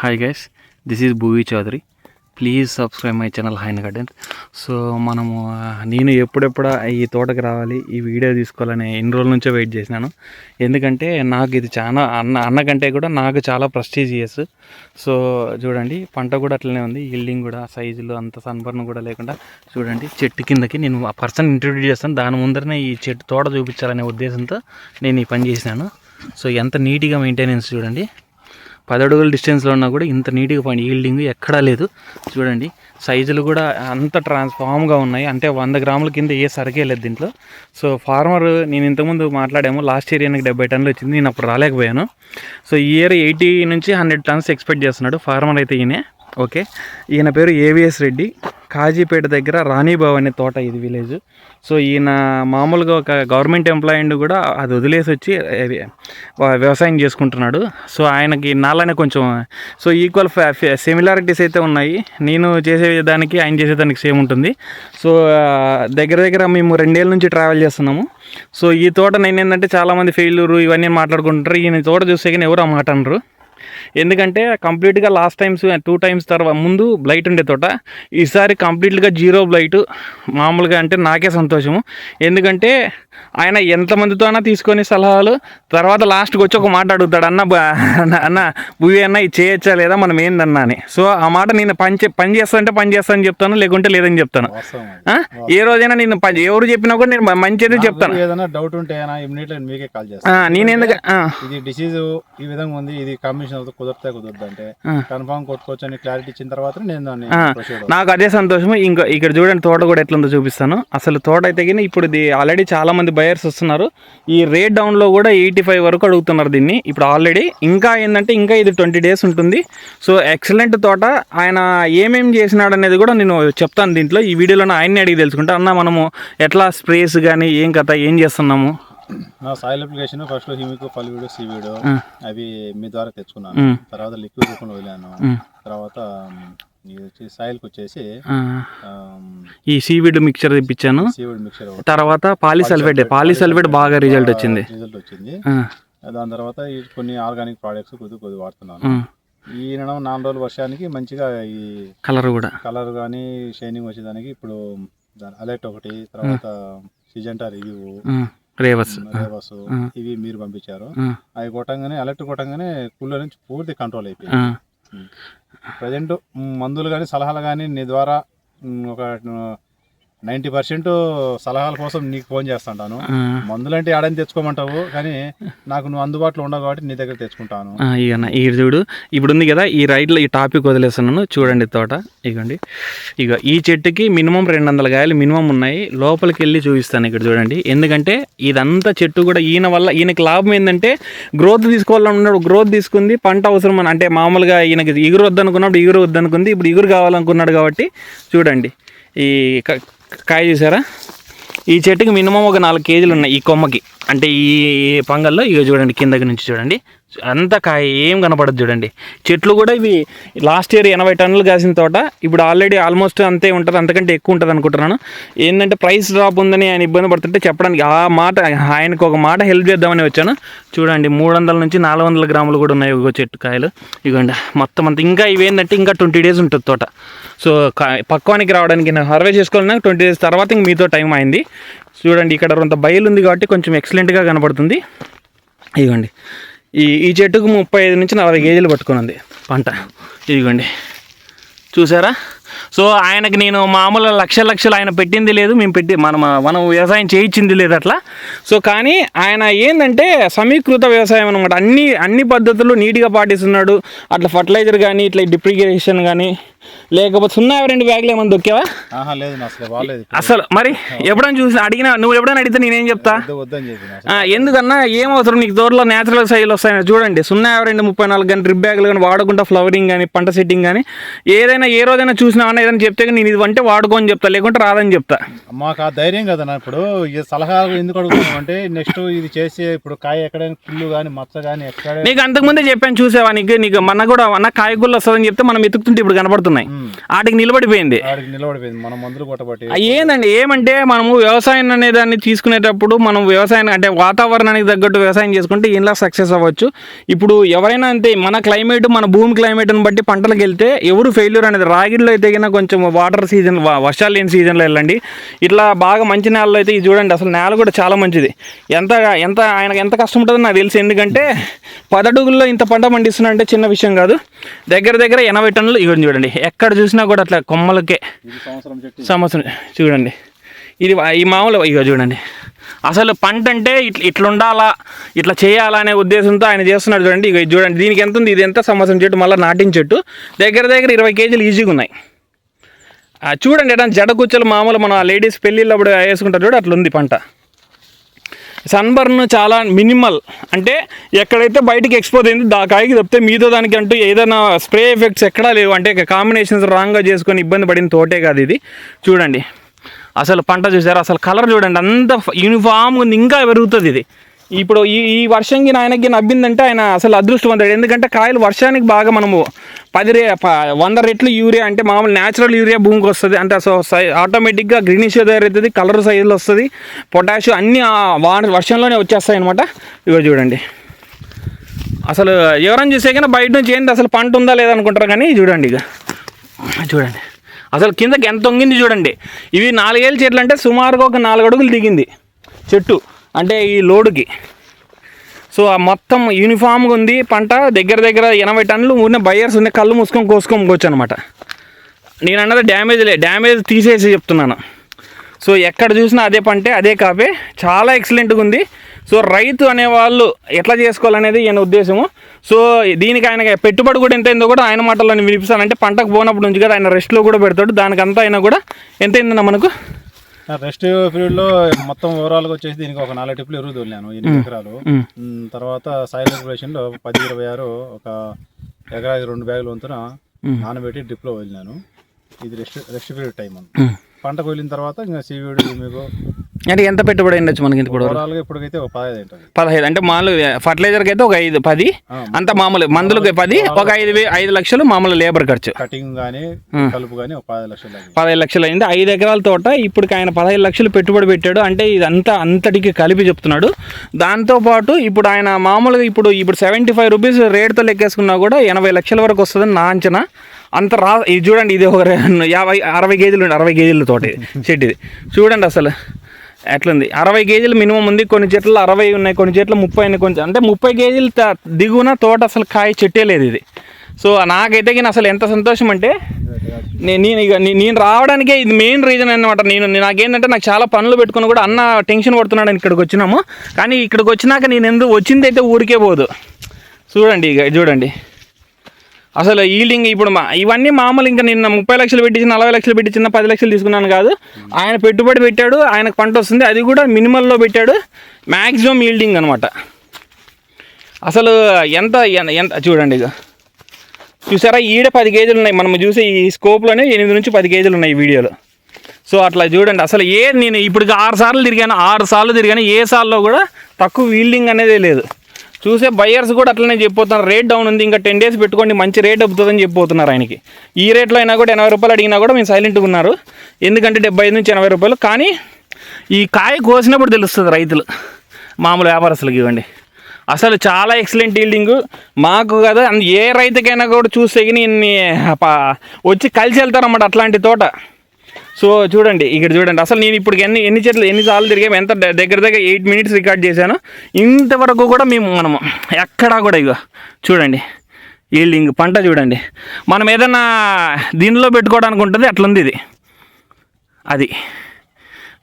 Hi guys this is Bhuvi Chowdary please subscribe my channel హైన్ garden so మనము నేను ఎప్పుడెప్పుడు ఈ తోటకి రావాలి ఈ వీడియో తీసుకోవాలని ఎన్ని రోజుల నుంచో వెయిట్ చేసినాను. ఎందుకంటే నాకు ఇది చాలా అన్న అన్న కంటే కూడా నాకు చాలా ప్రెస్టీజియస్ సో చూడండి పంట కూడా అట్లనే ఉంది ఈల్డింగ్ కూడా సైజులు అంత సన్బర్న్ కూడా లేకుండా. చూడండి చెట్టు కిందకి నేను ఆ పర్సన్ ఇంట్రడ్యూస్ చేస్తాను. దాని ముందరనే ఈ చెట్టు తోట చూపించాలనే ఉద్దేశంతో నేను ఈ పని చేసినాను. సో ఎంత నీట్గా మెయింటెనెన్స్ చూడండి. పది అడుగుల డిస్టెన్స్లో ఉన్నా కూడా ఇంత నీట్గా పని ఈల్డింగ్ ఎక్కడా లేదు. చూడండి సైజులు కూడా అంత ట్రాన్స్ఫామ్గా ఉన్నాయి. అంటే వంద గ్రాముల కింద ఏ సరికే లేదు దీంట్లో. సో ఫార్మర్ నేను ఇంతకుముందు మాట్లాడాము లాస్ట్ ఇయర్ ఈయనకి డెబ్బై టన్నులు వచ్చింది నేను అప్పుడు రాలేకపోయాను. సో ఈ ఇయర్ ఎయిటీ నుంచి హండ్రెడ్ టన్స్ ఎక్స్పెక్ట్ చేస్తున్నాడు ఫార్మర్ అయితే ఈయనే. ఓకే. ఈయన పేరు ఏవిఎస్ రెడ్డి. కాజీపేట దగ్గర రాణీబావ్ అనే తోట ఇది విలేజ్. సో ఈయన మామూలుగా ఒక గవర్నమెంట్ ఎంప్లాయీ కూడా అది వదిలేసి వచ్చి వ్యవసాయం చేసుకుంటున్నాడు. సో ఆయనకి నాలానే కొంచెం సో ఈక్వల్ సిమిలారిటీస్ అయితే ఉన్నాయి. నేను చేసే దానికి ఆయన చేసేదానికి సేమ్ ఉంటుంది. సో దగ్గర దగ్గర మేము రెండేళ్ళ నుంచి ట్రావెల్ చేస్తున్నాము. సో ఈ తోట నేను ఏంటంటే చాలామంది ఫెయిల్యూరు ఇవన్నీ మాట్లాడుకుంటారు ఈయన తోట చూస్తే కానీ ఎవరు ఆ మాట అనరు. ఎందుకంటే కంప్లీట్గా లాస్ట్ టైమ్స్ టూ టైమ్స్ తర్వాత ముందు బ్లైట్ ఉండే తోట. ఈసారి కంప్లీట్గా జీరో బ్లైట్. మామూలుగా అంటే నాకే సంతోషము. ఎందుకంటే ఆయన ఎంతమందితో అయినా తీసుకొని సలహాలు తర్వాత లాస్ట్కి వచ్చి ఒక మాట అడుగుతాడు అన్న అన్న- భూమి అన్న ఇది చేయొచ్చా లేదా? మనం ఏందన్నా అని. సో ఆ మాట నేను పని పని చేస్తానంటే పని చేస్తానని చెప్తాను లేకుంటే లేదని చెప్తాను? ఏ రోజైనా నేను పని ఎవరు చెప్పినా కూడా నేను మంచిది చెప్తాను నాకు ఏదైనా డౌట్ ఉంటే మీకే కాల్ చేస్తాను. నేను ఎందుకు ఇది డిసీజ్ ఈ విధంగా ఉంది ఇది కాంబినేషన్ అవుతుంది కుదిరితే కుదరదు అంటే కన్ఫామ్ కొట్టుకోవచ్చు అని క్లారిటీ ఇచ్చిన తర్వాత నేను దాన్ని నాకు అదే సంతోషం ఇంకా ఇక్కడ చూడండి తోట కూడా ఎట్లుందో చూపిస్తాను. అసలు తోట అయితే ఇప్పుడు ఇది ఆల్రెడీ చాలా మంది బయర్స్ వస్తున్నారు. ఈ రేట్ డౌన్లో కూడా ఎయిటీ ఫైవ్ వరకు అడుగుతున్నారు దీన్ని. ఇప్పుడు ఆల్రెడీ ఇంకా ఏంటంటే ఇంకా ఇది ట్వంటీ డేస్ ఉంటుంది. సో ఎక్సలెంట్ తోట ఆయన ఏమేం చేసినాడు అనేది కూడా నేను చెప్తాను దీంట్లో. ఈ వీడియోలో ఆయన్ని అడిగి తెలుసుకుంటా. అన్న మనము ఎట్లా స్ప్రేస్ కానీ ఏం కథ ఏం చేస్తున్నాము? నా సాయిల్ అప్లికేషన్ ఫస్ట్ హిమిక్ పల్వీడు సీవీడు అవి మీ ద్వారా తెచ్చుకున్నాను. తర్వాత లిక్విడ్ రూపంలో వదిలాను. తర్వాత ఇది వచ్చి సాయిల్కి వచ్చేసి ఈ సీవీడ్ మిక్చర్ తెప్పించాను. సీవీడ్ మిక్చర్ తర్వాత పాలిసల్ఫేట్ పాలిసల్ఫేట్ బాగా రిజల్ట్ వచ్చింది. రిజల్ట్ వచ్చింది. దాని తర్వాత కొన్ని ఆర్గానిక్ ప్రోడక్ట్స్ కొద్ది కొద్ది వాడుతున్నాను. ఈ నెల నాలుగు రోజుల వర్షానికి మంచిగా ఈ కలర్ కూడా. కలర్ కానీ షైనింగ్ వచ్చేదానికి ఇప్పుడు అలర్ట్ ఒకటి తర్వాత సిజెంటా రివ్యూ రేవస్. రేవస్ ఇవి మీరు పంపించారు. అవి కొట్టంగానే అలర్ట్ కొట్టంగానే కూలర్ నుంచి పూర్తి కంట్రోల్ అయిపోయింది. ప్రజెంట్ మందులు కానీ సలహాలు కానీ నీ ద్వారా ఒక నైంటీ పర్సెంట్ సలహాల కోసం నీకు ఫోన్ చేస్తుంటాను. ఆ. మందులు అంటే ఆడని తెచ్చుకోమంటావు కానీ నాకు నువ్వు అందుబాటులో ఉండవు కాబట్టి నీ దగ్గర తెచ్చుకుంటాను. ఇగన్న ఈ చూడు ఇప్పుడు ఉంది కదా ఈ రైట్లో ఈ టాపిక్ వదిలేస్తున్నాను. చూడండి తోట ఇగోండి. ఇక ఈ చెట్టుకి మినిమం రెండు వందల కాయలు మినిమం ఉన్నాయి. లోపలికి వెళ్ళి చూపిస్తాను ఇక్కడ చూడండి. ఎందుకంటే ఇదంతా చెట్టు కూడా ఈయన వల్ల ఈయనకి లాభం ఏంటంటే గ్రోత్ తీసుకోవాలన్నాడు గ్రోత్ తీసుకుంది పంట అవసరం అని. అంటే మామూలుగా ఈయనకి ఇగురు వద్దనుకున్నప్పుడు ఇగురు వద్దనుకుంది ఇప్పుడు ఇగురు కావాలనుకున్నాడు కాబట్టి చూడండి. ఈ కాయ చూసారా? ఈ చెట్టుకి మినిమం ఒక నాలుగు కేజీలు ఉన్నాయి ఈ కొమ్మకి. అంటే ఈ పంగల్లో ఇక చూడండి కిందకి నుంచి చూడండి. అంత కాయ ఏం కనపడదు చూడండి. చెట్లు కూడా ఇవి లాస్ట్ ఇయర్ ఎనభై టన్నులు కాసిన తోట ఇప్పుడు ఆల్రెడీ ఆల్మోస్ట్ అంతే ఉంటుంది అంతకంటే ఎక్కువ ఉంటుంది అనుకుంటున్నాను. ఏంటంటే ప్రైస్ డ్రాప్ ఉందని ఆయన ఇబ్బంది పడుతుంటే చెప్పడానికి ఆ మాట ఆయనకు ఒక మాట హెల్ప్ చేద్దామని వచ్చాను. చూడండి మూడు వందల నుంచి నాలుగు వందల గ్రాములు కూడా ఉన్నాయి ఒక చెట్టు కాయలు. ఇవ్వండి మొత్తం అంతా ఇంకా ఇవేంటంటే ఇంకా ట్వంటీ డేస్ ఉంటుంది తోట. సో కా- పక్వానికి రావడానికి నేను హర్వే చేసుకోవాలన్నా ట్వంటీ డేస్ తర్వాత ఇంక మీతో టైం అయింది. చూడండి ఇక్కడ కొంత బయలు ఉంది కాబట్టి కొంచెం ఎక్సలెంట్గా కనపడుతుంది. ఇదిగోండి ఈ ఈ చెట్టుకు ముప్పై ఐదు నుంచి నలభై కేజీలు పట్టుకున్నది పంట. ఇదిగోండి. చూసారా? సో ఆయనకి నేను మామూలు లక్ష లక్షలు ఆయన పెట్టింది లేదు మేము పెట్టి మనం మనం వ్యవసాయం చేయించింది లేదు అట్లా. సో కానీ ఆయన ఏంటంటే సమీకృత వ్యవసాయం అనమాట అన్ని అన్ని పద్ధతులు నీట్గా పాటిస్తున్నాడు. అట్లా ఫర్టిలైజర్ కానీ ఇట్లా డిప్రిగేషన్ కానీ లేకపోతే సున్నా రెండు బ్యాగులు ఏమైనా దొక్కావా? అసలు మరి ఎప్పుడైనా చూసి అడిగినా నువ్వు ఎప్పుడైనా అడిగితే నేనేం చెప్తా? ఎందుకన్నా ఏం అవసరం? నీకు దూరంలో న్యాచురల్ సైజులు వస్తాయి చూడండి సున్నా రెండు ముప్పై నాలుగు కానీ డ్రిప్ బ్యాగులు కానీ వాడకుండా ఫ్లవరింగ్ కానీ పంట సెట్టింగ్ కానీ ఏదైనా ఏ రోజైనా చూసినా చూసినా ఏదైనా చెప్తే నేను ఇది అంటే వాడుకోని చెప్తా లేకుంటే రాదని చెప్తా. మాకు ఆ ధైర్యం కదా నా ఇప్పుడు. ఈ సలహాలు ఎందుకు అడుగుతున్నాం అంటే నెక్స్ట్ ఇది చేసి ఇప్పుడు కాయ ఎక్కడైనా పుల్లు కానీ మచ్చ కానీ ఎక్కడ నీకు అంతకుముందే చెప్పాను చూసావా నీకు? నీకు మన కూడా అన్న కాయగూరలు వస్తుందని చెప్తే మనం ఎత్తుకుతుంటే ఇప్పుడు కనపడుతున్నాయి వాటికి నిలబడిపోయింది. ఆడికి నిలబడిపోయింది. మనం మందులు కొట్టబట్టి. ఏందండి? ఏమంటే మనము వ్యవసాయం అనే దాన్ని తీసుకునేటప్పుడు మనం వ్యవసాయం అంటే వాతావరణానికి తగ్గట్టు వ్యవసాయం చేసుకుంటే ఇలా సక్సెస్ అవ్వచ్చు. ఇప్పుడు ఎవరైనా అంతే మన క్లైమేట్ మన భూమి క్లైమేట్ని బట్టి పంటలకు వెళ్తే ఎవరు ఫెయిల్యూర్ అనేది రాగిడిలో అయితే కింద కొంచెం వాటర్ సీజన్ వర్షాలు లేని సీజన్లో వెళ్ళండి. ఇట్లా బాగా మంచి నేలలో అయితే ఇది చూడండి అసలు నేల కూడా చాలా మంచిది. ఎంత ఎంత ఆయనకు ఎంత కష్టం ఉంటుందో నాకు తెలుసు. ఎందుకంటే పదడుగుల్లో ఇంత పంట పండిస్తున్నా అంటే చిన్న విషయం కాదు. దగ్గర దగ్గర ఎనభై టన్నులు ఇవ్వండి చూడండి. ఎక్కడ చూసినా కూడా అట్లా కొమ్మలకే సంవత్సరం చూడండి. ఇది ఈ మామూలు ఇగో చూడండి. అసలు పంట అంటే ఇట్లా ఇట్లా ఉండాలా ఇట్లా చేయాలా అనే ఉద్దేశంతో ఆయన చేస్తున్నాడు చూడండి. ఇక చూడండి. దీనికి ఎంత ఉంది? ఇది ఎంత? సంవత్సరం చెట్టు మళ్ళీ నాటిన చెట్టు. దగ్గర దగ్గర ఇరవై కేజీలు ఈజీగా ఉన్నాయి. చూడండి ఎట్లా జడ కుచ్చలు మామూలు మనం ఆ లేడీస్ పెళ్ళిళ్ళప్పుడు వేసుకుంటారు చూడు అట్లా ఉంది పంట. సన్బర్న్ చాలా మినిమల్. అంటే ఎక్కడైతే బయటికి ఎక్స్పోజ్ అయింది దా కాయకి తప్పితే మీతో దానికి అంటూ ఏదైనా స్ప్రే ఎఫెక్ట్స్ ఎక్కడా లేవు. అంటే కాంబినేషన్స్ రాంగ్గా చేసుకొని ఇబ్బంది పడిన తోటే కాదు ఇది. చూడండి. అసలు పంట చూసారు? అసలు కలర్ చూడండి. అంత యూనిఫామ్ ఉంది ఇంకా పెరుగుతుంది ఇది. ఇప్పుడు ఈ ఈ వర్షంకి ఆయనకి నవ్విందంటే ఆయన అసలు అదృష్టవంతుడు. ఎందుకంటే కాయలు వర్షానికి బాగా మనము పది రే వంద రెట్లు యూరియా అంటే మామూలు న్యాచురల్ యూరియా భూమికి వస్తుంది. అంటే సో సై ఆటోమేటిక్గా గ్రీనిష్ తయారవుతుంది కలర్ సైజులో వస్తుంది. పొటాషియం అన్నీ వా వాన వర్షంలోనే వచ్చేస్తాయి అనమాట ఇగో చూడండి. అసలు ఎవరైనా చూసే కానీ బయట నుంచి ఏంటి అసలు పంట ఉందా లేదా అనుకుంటారు కానీ చూడండి ఇక చూడండి. అసలు కిందకి ఎంత తొంగింది చూడండి. ఇవి నాలుగేళ్ళ చెట్లు అంటే సుమారుగా ఒక నాలుగు అడుగులు దిగింది చెట్టు. అంటే ఈ లోడుకి. సో ఆ మొత్తం యూనిఫామ్గా ఉంది పంట. దగ్గర దగ్గర ఎనభై టన్నులు ఉన్న బయర్స్ ఉన్నాయి. కళ్ళు మూసుకొని కోసుకోవచ్చు అనమాట నేను అన్నది డ్యామేజ్ లే. డ్యామేజ్ తీసేసి చెప్తున్నాను. సో ఎక్కడ చూసినా అదే పంటే అదే కాపే. చాలా ఎక్సలెంట్గా ఉంది. సో రైతు అనేవాళ్ళు ఎట్లా చేసుకోవాలనేది ఈయన ఉద్దేశము. సో దీనికి ఆయన పెట్టుబడి కూడా ఎంత అయిందో కూడా ఆయన మాటల్లో వినిపిస్తానంటే పంటకు పోనప్పుడు నుంచి కదా ఆయన రెస్ట్లో కూడా పెడతాడు. దానికంతా అయినా కూడా ఎంత అయిందన్నా మనకు రెస్ట్ పీరియడ్లో మొత్తం ఓవరాల్గా వచ్చేసి దీనికి ఒక నాలుగు టిప్పులు ఎరువు తోలినాను ఎనిమిది ఎకరాలు. తర్వాత సాయిల్ రెగ్యులేషన్లో పది ఇరవై ఆరు ఒక ఎకరాకి రెండు బ్యాగులు వంతున నానబెట్టి డ్రిప్లో వదిలినాను. ఇది రెస్ట్ రెస్ట్ పీరియడ్ టైం పంటకు వెళ్ళిన తర్వాత ఇంకా సీవీడు మీకు అంటే ఎంత పెట్టుబడి ఉండొచ్చు మనకి ఇప్పుడు ఇప్పటికైతే ఒక పదహైదు ఉంటుంది పదహైదు అంటే మామూలు ఫర్టిలైజర్కి అయితే ఒక ఐదు పది. అంత మామూలు మందులకి పది ఒక ఐదు ఐదు లక్షలు మామూలు లేబర్ ఖర్చు. కటింగ్ కానీ కలుపు కానీ ఒక పది లక్షలు. పదహైదు లక్షలు అయింది. ఐదు ఎకరాల తోట ఇప్పుడు ఆయన పదహైదు లక్షలు పెట్టుబడి పెట్టాడు. అంటే ఇదంతా అంతటికి కలిపి చెప్తున్నాడు. దాంతోపాటు ఇప్పుడు ఆయన మామూలుగా ఇప్పుడు ఇప్పుడు సెవెంటీ ఫైవ్ రూపీస్ రేట్తో లెక్కేసుకున్నా కూడా ఎనభై లక్షల వరకు వస్తుందని నా అంచనా. అంత రా ఇది చూడండి ఇది ఒక యాభై అరవై కేజీలు అరవై కేజీల తోట ఇది చెట్టు ఇది. చూడండి అసలు ఎట్లుంది. అరవై కేజీలు మినిమం ఉంది కొన్ని చెట్లు అరవై ఉన్నాయి కొన్ని చెట్లు ముప్పై ఉన్నాయి కొంచెం అంటే ముప్పై కేజీలు త- దిగువన తోట అసలు కాయ చెట్టే లేదు ఇది. సో నాకైతే కానీ అసలు ఎంత సంతోషం అంటే నేను ఇక నేను రావడానికే ఇది మెయిన్ రీజన్ అనమాట నేను నేను నాకేంటంటే నాకు చాలా పనులు పెట్టుకుని కూడా అన్న టెన్షన్ పడుతున్నాడని ఇక్కడికి వచ్చినాము. కానీ ఇక్కడికి వచ్చినాక నేను ఎందుకు వచ్చింది అయితే ఊరికే పోదు. చూడండి ఇక చూడండి. అసలు ఈల్డింగ్ ఇప్పుడు మా ఇవన్నీ మామూలు ఇంకా నిన్న ముప్పై లక్షలు పెట్టించిన నలభై లక్షలు పెట్టించిన పది లక్షలు తీసుకున్నాను కాదు. ఆయన పెట్టుబడి పెట్టాడు ఆయనకు పంట వస్తుంది అది కూడా మినిమల్లో పెట్టాడు. మ్యాక్సిమం ఈల్డింగ్ అనమాట అసలు ఎంత ఎంత చూడండి ఇక చూసారా? ఈడ పది కేజీలు ఉన్నాయి. మనం చూసే ఈ స్కోప్లోనే ఎనిమిది నుంచి పది కేజీలు ఉన్నాయి వీడియోలో. సో అట్లా చూడండి. అసలు ఏ నేను ఇప్పుడు ఆరు సార్లు తిరిగాను ఆరు సార్లు తిరిగాను ఏ సార్లో కూడా తక్కువ వీల్డింగ్ అనేది లేదు. చూసే బయర్స్ కూడా అట్లనే చెప్పిపోతున్నారు రేట్ డౌన్ ఉంది ఇంకా టెన్ డేస్ పెట్టుకోండి మంచి రేట్ అవుతుందని చెప్పిపోతున్నారు ఆయనకి. ఈ రేట్లో అయినా కూడా ఎనభై రూపాయలు అడిగినా కూడా మేము సైలెంట్గా ఉన్నారు. ఎందుకంటే డెబ్బై ఐదు నుంచి ఎనభై రూపాయలు. కానీ ఈ కాయ కోసినప్పుడు తెలుస్తుంది రైతులు. మామూలు వ్యాపారస్తులకి ఇవ్వండి. అసలు చాలా ఎక్సలెంట్ ఈల్డింగ్ మాకు కదా ఏ రైతుకైనా కూడా చూస్తే ఇన్ని వచ్చి కలిసి వెళ్తారన్నమాట అట్లాంటి తోట. సో చూడండి ఇక్కడ చూడండి అసలు నేను ఇప్పుడు ఎన్ని ఎన్ని చెట్లు ఎన్ని సార్లు తిరిగాము ఎంత దగ్గర దగ్గర ఎయిట్ మినిట్స్ రికార్డ్ చేశాను. ఇంతవరకు కూడా మేము మనము ఎక్కడా కూడా ఇక చూడండి ఈల్డింగ్ పంట చూడండి. మనం ఏదన్నా దీనిలో పెట్టుకోవడానికి ఉంటుంది అట్లుంది ఇది. అది.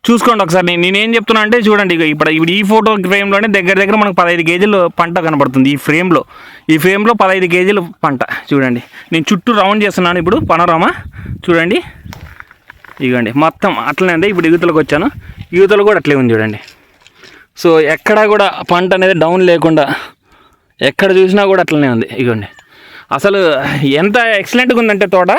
చూసుకోండి ఒకసారి నేను నేనేం చెప్తున్నా అంటే చూడండి ఇక ఇప్పుడు ఇప్పుడు ఈ ఫోటో ఫ్రేమ్లోనే దగ్గర దగ్గర మనకు పదహైదు కేజీలు పంట కనబడుతుంది ఈ ఫ్రేమ్లో. ఈ ఫ్రేమ్లో పదహైదు కేజీలు పంట చూడండి. నేను చుట్టూ రౌండ్ చేస్తున్నాను ఇప్పుడు పనోరామా? చూడండి. ఇగండి మొత్తం అట్లనే ఉంది ఇప్పుడు యూతలకు వచ్చాను. యూతలు కూడా అట్లే ఉంది చూడండి. సో ఎక్కడా కూడా పంట అనేది డౌన్ లేకుండా ఎక్కడ చూసినా కూడా అట్లనే ఉంది ఇగోండి. అసలు ఎంత ఎక్సలెంట్గా ఉందంటే తోట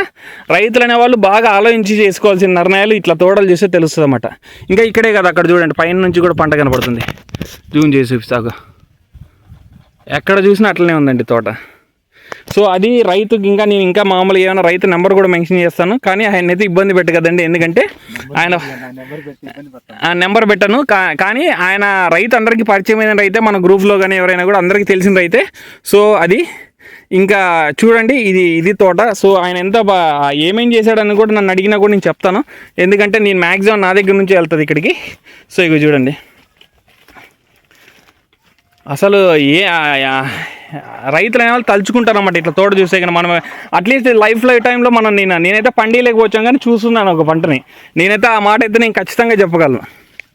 రైతులు అనేవాళ్ళు బాగా ఆలోచించి చేసుకోవాల్సిన నిర్ణయాలు ఇట్లా తోటలు చేస్తే తెలుస్తుంది అన్నమాట. ఇంకా ఇక్కడే కదా అక్కడ చూడండి పైన నుంచి కూడా పంట కనపడుతుంది. జూమ్ చేసి చూపిస్తాక ఎక్కడ చూసినా అట్లనే ఉందండి తోట. సో అది రైతుకి ఇంకా నేను ఇంకా మామూలు ఏమైనా రైతు నెంబర్ కూడా మెన్షన్ చేస్తాను. కానీ ఆయన అయితే ఇబ్బంది పెట్టు కదండి. ఎందుకంటే ఆయన ఆ నెంబర్ పెట్టను. కా- కానీ ఆయన రైతు అందరికీ పరిచయమైన రైతే మన గ్రూప్లో కానీ ఎవరైనా కూడా అందరికీ తెలిసిన రైతే. సో అది ఇంకా చూడండి ఇది ఇది తోట. సో ఆయన ఎంత బా ఏమేం చేశాడని కూడా నన్ను అడిగినా కూడా నేను చెప్తాను. ఎందుకంటే నేను మ్యాక్సిమం నా దగ్గర నుంచి వెళ్తుంది ఇక్కడికి. సో ఇక చూడండి. అసలు ఏ రైతులు అనేవాళ్ళు తలుచుకుంటారు అన్నమాట ఇట్లా తోట చూస్తే కానీ మనం అట్లీస్ట్ లైఫ్ లైఫ్ టైంలో మనం నేను నేనైతే పండియలేకపోవచ్చాం కానీ చూస్తున్నాను ఒక పంటని. నేనైతే ఆ మాట అయితే నేను ఖచ్చితంగా చెప్పగలను.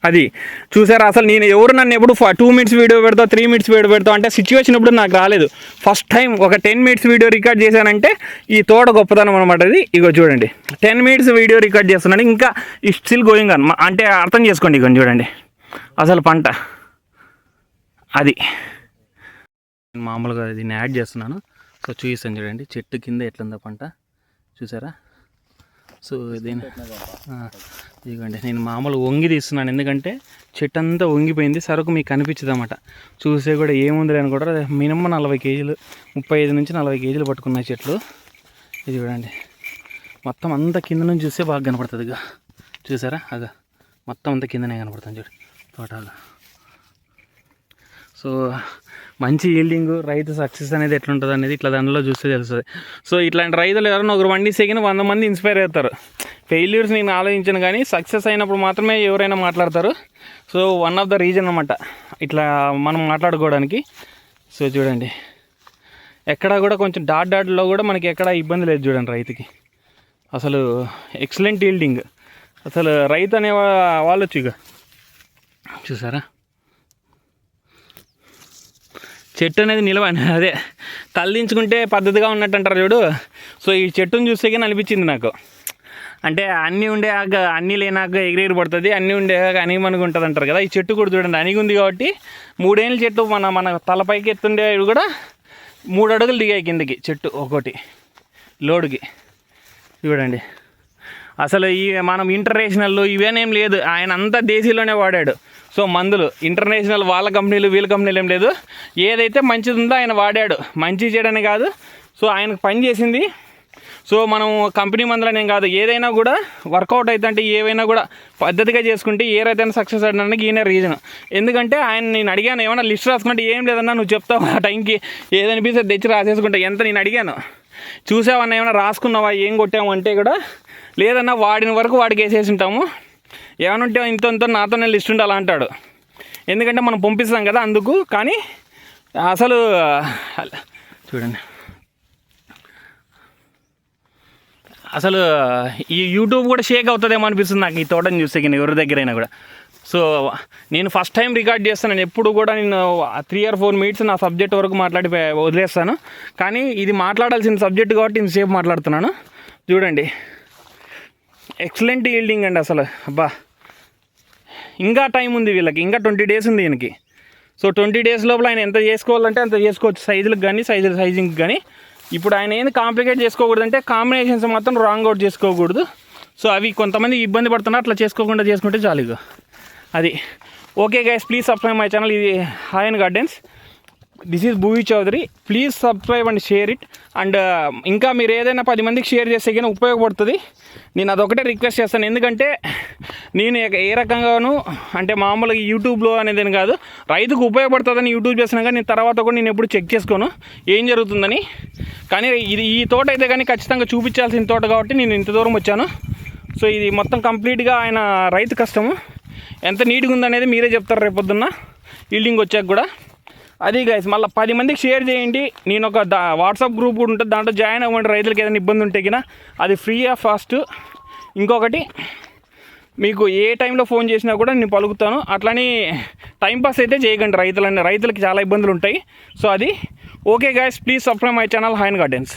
అది చూసారా? అసలు నేను ఎవరు నన్ను ఎప్పుడు టూ మినిట్స్ వీడియో పెడతావు త్రీ మినిట్స్ వీడియో పెడతావు అంటే సిచ్యువేషన్ ఇప్పుడు నాకు రాలేదు. ఫస్ట్ టైం ఒక టెన్ మినిట్స్ వీడియో రికార్డ్ చేశానంటే ఈ తోట గొప్పతనం అనమాట అది. ఇగో చూడండి. టెన్ మినిట్స్ వీడియో రికార్డ్ చేస్తున్నాను. ఇంకా ఈ స్టిల్ గోయింగ్ అన్ అంటే అర్థం చేసుకోండి ఇగో చూడండి. అసలు పంట. అది. మామూలుగా దీన్ని యాడ్ చేస్తున్నాను. సో చూపిస్తాను చూడండి. చెట్టు కింద ఎట్లుందో పంట. చూసారా? సో దీని ఇదిగోండి. నేను మామూలు వంగి తీస్తున్నాను. ఎందుకంటే చెట్టు అంతా వంగిపోయింది. సరుకు మీకు కనిపించదు అన్నమాట చూసే కూడా ఏముంది అని కూడా మినిమం నలభై కేజీలు ముప్పై ఐదు నుంచి నలభై కేజీలు పట్టుకున్నాయి చెట్లు. ఇది చూడండి. మొత్తం అంతా కింద నుంచి చూస్తే బాగా కనపడుతుంది ఇక చూసారా? అగా మొత్తం అంతా కిందనే కనపడుతుంది చూడు తోటలో. సో మంచి ఈల్డింగ్ రైతు సక్సెస్ అనేది ఎట్లుంటుంది అనేది ఇట్లా దానిలో చూస్తే తెలుస్తుంది. సో ఇట్లాంటి రైతులు ఎవరైనా ఒకరు వండి సెగిన వంద మంది ఇన్స్పైర్ అవుతారు. ఫెయిల్యూర్స్ నేను ఆలోచించను కానీ సక్సెస్ అయినప్పుడు మాత్రమే ఎవరైనా మాట్లాడతారు. So one of the reason అనమాట ఇట్లా మనం మాట్లాడుకోవడానికి. సో చూడండి. ఎక్కడ కూడా కొంచెం డాట్ డాట్లో కూడా మనకి ఎక్కడ ఇబ్బంది లేదు చూడండి రైతుకి. అసలు ఎక్సలెంట్ ఈల్డింగ్ అసలు రైతు అనే వాళ్ళు ఇక చూసారా? చెట్టు అనేది నిలవని అదే తల్లించుకుంటే పద్ధతిగా ఉన్నట్టు అంటారు చూడు. సో ఈ చెట్టును చూస్తే అనిపించింది నాకు. అంటే అన్నీ ఉండేయాక అన్నీ లేనాక ఎగిరెగిరి పడుతుంది అన్నీ ఉండేయాక అనిమనుగా ఉంటుంది అంటారు కదా. ఈ చెట్టు కూడా చూడండి అనిగి ఉంది కాబట్టి మూడేళ్ళ చెట్టు మన మన తలపైకి ఎత్తుండే కూడా మూడు అడుగులు దిగాయి కిందకి చెట్టు ఒకటి లోడుకి. చూడండి. అసలు ఈ మనం ఇంటర్నేషనల్ ఇవేనేం లేదు. ఆయన అంతా దేశీలోనే వాడాడు. సో మందులు ఇంటర్నేషనల్ వాళ్ళ కంపెనీలు వీళ్ళ కంపెనీలు ఏం లేదు. ఏదైతే మంచిది ఉందో ఆయన వాడాడు. మంచి చేయడని కాదు. సో ఆయనకు పని చేసింది. సో మనం కంపెనీ మందులనేం కాదు. ఏదైనా కూడా వర్కౌట్ అయితే అంటే ఏవైనా కూడా పద్ధతిగా చేసుకుంటే ఏ రైతైనా సక్సెస్ అవడానికి ఈయన రీజన్ ఎందుకంటే ఆయన నేను అడిగాను ఏమన్నా లిస్ట్ రాసుకుంటే ఏం లేదన్నా నువ్వు చెప్తావు ఆ టైంకి. ఏదనిపిస్తే తెచ్చి రాసేసుకుంటా. ఎంత నేను అడిగాను? చూసావన్నా ఏమైనా రాసుకున్నావా? ఏం కొట్టావు అంటే కూడా లేదన్నా వాడిన వరకు వాడికి వేసేసి ఉంటాము. ఏమైనా ఉంటే ఇంత ఇంత నాతోనే లిస్ట్ ఉండాలి అంటాడు. ఎందుకంటే మనం పంపిస్తాం కదా అందుకు కానీ అసలు చూడండి. అసలు ఈ యూట్యూబ్ కూడా షేక్ అవుతుందేమో అనిపిస్తుంది నాకు ఈ తోటని చూస్తే కింద ఎవరి దగ్గరైనా కూడా. సో నేను ఫస్ట్ టైం రికార్డ్ చేస్తాను. ఎప్పుడు కూడా నేను త్రీ ఆర్ ఫోర్ మినిట్స్ నా సబ్జెక్ట్ వరకు మాట్లాడి వదిలేస్తాను. కానీ ఇది మాట్లాడాల్సిన సబ్జెక్ట్ కాబట్టి నేను సేపు మాట్లాడుతున్నాను. చూడండి. ఎక్సలెంట్ ఈల్డింగ్ అండి అసలు. అబ్బా. ఇంకా టైం ఉంది వీళ్ళకి. ఇంకా ట్వంటీ డేస్ ఉంది దీనికి సో ట్వంటీ డేస్ లోపల ఆయన ఎంత చేసుకోవాలంటే అంత చేసుకోవచ్చు. సైజులకు కానీ సైజుల సైజింగ్కి కానీ ఇప్పుడు ఆయన ఏంది కాంప్లికేట్ చేసుకోకూడదు అంటే కాంబినేషన్స్ మాత్రం రాంగ్ అవుట్ చేసుకోకూడదు. సో అవి కొంతమంది ఇబ్బంది పడుతున్నా అట్లా చేసుకోకుండా చేసుకుంటే చాలు అది. Okay guys please subscribe my channel ఇది hi and gardens this is Bhuvi Chowdary please subscribe and share it and ఇంకా మీరు ఏదైనా పది మందికి షేర్ చేస్తే కానీ ఉపయోగపడుతుంది. నేను అదొకటే రిక్వెస్ట్ చేస్తాను. ఎందుకంటే నేను ఏ- రకంగాను అంటే మామూలుగా యూట్యూబ్లో అనేది కాదు. రైతుకు ఉపయోగపడుతుందని యూట్యూబ్ చేసినా కానీ నేను తర్వాత కూడా నేను ఎప్పుడు చెక్ చేసుకోను. ఏం జరుగుతుందని. కానీ ఇది ఈ తోట అయితే కానీ ఖచ్చితంగా చూపించాల్సిన తోట కాబట్టి నేను ఇంత దూరం వచ్చాను. సో ఇది మొత్తం కంప్లీట్గా ఆయన రైతు కష్టము. ఎంత నీట్గా ఉందనేది మీరే చెప్తారు రేపొద్దున్న. ఈల్డింగ్ వచ్చాక కూడా. అది గైస్ మళ్ళీ పది మందికి షేర్ చేయండి. నేను ఒక దా వాట్సాప్ గ్రూప్ కూడా ఉంటుంది. దాంట్లో జాయిన్ అవ్వండి. రైతులకు ఏదైనా ఇబ్బంది ఉంటే కినా అది ఫ్రీ ఆఫ్ ఫాస్ట్ ఇంకొకటి మీకు ఏ టైంలో ఫోన్ చేసినా కూడా నేను పలుకుతాను. అట్లని టైంపాస్ అయితే చేయకండి రైతులని. రైతులకి చాలా ఇబ్బందులు ఉంటాయి. సో అది okay guys please subscribe my channel హైన్ gardens